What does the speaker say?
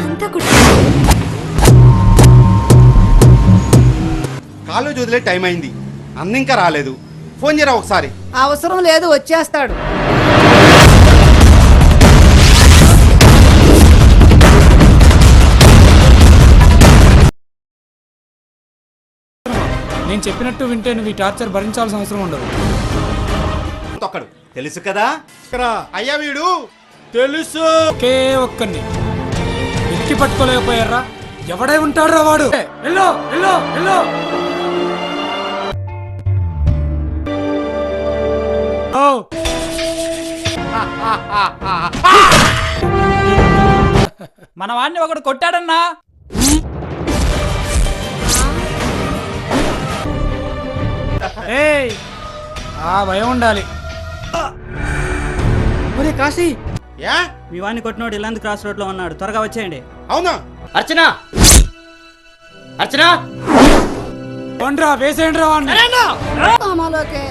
కూడా. కాలేజ్ వదిలే టైం అయింది. అన్న ఇంకా రాలేదు. ఫోన్ చేయరా ఒకసారి. అవసరం లేదు వచ్చేస్తాడు. నేను చెప్పినట్టు వింటే నువ్వు ఈ టార్చర్ భరించాల్సిన అవసరం ఉండదు. తొక్కడు. తెలుసు కదా? అయ్యా వీడు. తెలుసు. ఒకే ఒక్కరిని ఎత్తి పట్టుకోలేకపోయారా ఎవడై ఉంటాడురా వాడు? ఎల్లో ఎల్లో ఎల్లో ఓ. మన వాడిని ఒకడు కొట్టాడన్నా? ఏయ్ ఆ భయం ఉండాలి. ఒరే కాశీ యా? మీ వాడిని కొట్టినోడు ఇల్లందు క్రాస్ రోడ్లో ఉన్నాడు. త్వరగా వచ్చేయండి. అవునా? అర్చన! అర్చన! కొండ్రా వేసేయండి రా వాడిని. మామలోకే.